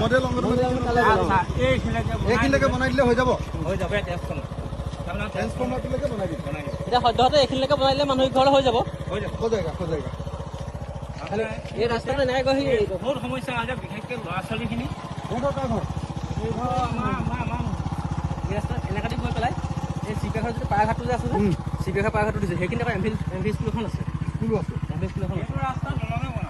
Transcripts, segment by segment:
Model আচ্ছা, এইখিনিলৈকে বনাই দিলে হৈ যাব হৈ যাব ট্ৰেঞ্চফৰ্মাৰটোলৈকে বনাই দিম এতিয়া সদ্যহতে এইখিনিলৈকে বনাই দিলে মানুহ ঘৰলৈ হৈ যাব হৈ যাব এই ৰাস্তাটো নাই গৈ বহুত সমস্যা আছে বিশেষকৈ ল'ৰা ছোৱালীখিনি আমাৰ আমাৰ আমাৰ এই ৰাস্তা এনেকাতে পেলাই এই চিপিয়াঘৰ যিটো যে আছে যে চিপিয়াঘৰ দিছে সেইখিনি আকৌ M V M V school এখন আছে স্কুলো আছে এম ভি স্কুল এখন আছে ৰাস্তা দলঙে মানে। বনাওঁ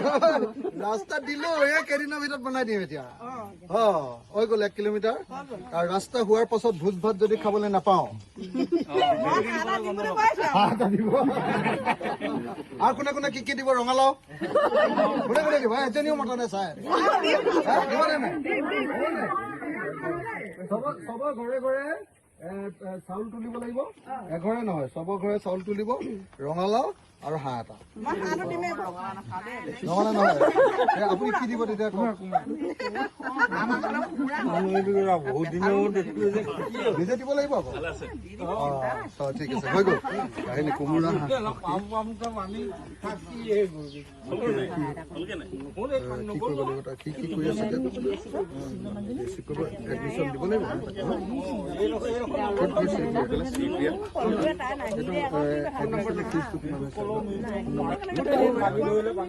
ৰাস্তা দিলো কেইদিনৰ ভিতৰত বনাই দিম এতিয়া হৈ গল এক কিলোমিটাৰ আৰু ৰাস্তা হোৱাৰ পাছত ভোজ ভাত যদি খাবলৈ নাপাওঁ আৰু কোনে কোনে কি কি দিব ৰঙালাও কোনে কোনে দিব এজনীও মতা নাই চাই চাউল তুলিব লাগিব এঘৰে নহয় চবৰ ঘৰে চাউল তুলিব ৰঙালাও আৰু হাঁহ এটা নহয় নহয় আপুনি কি দিব তেতিয়া বহুত দিনে দিব লাগিব অঁ ঠিক আছে হৈ গ'ল কোমোৰা কি কৰিব লাগিব কি কি কৰি আছে এডমিশ্যন দিব লাগিব luôn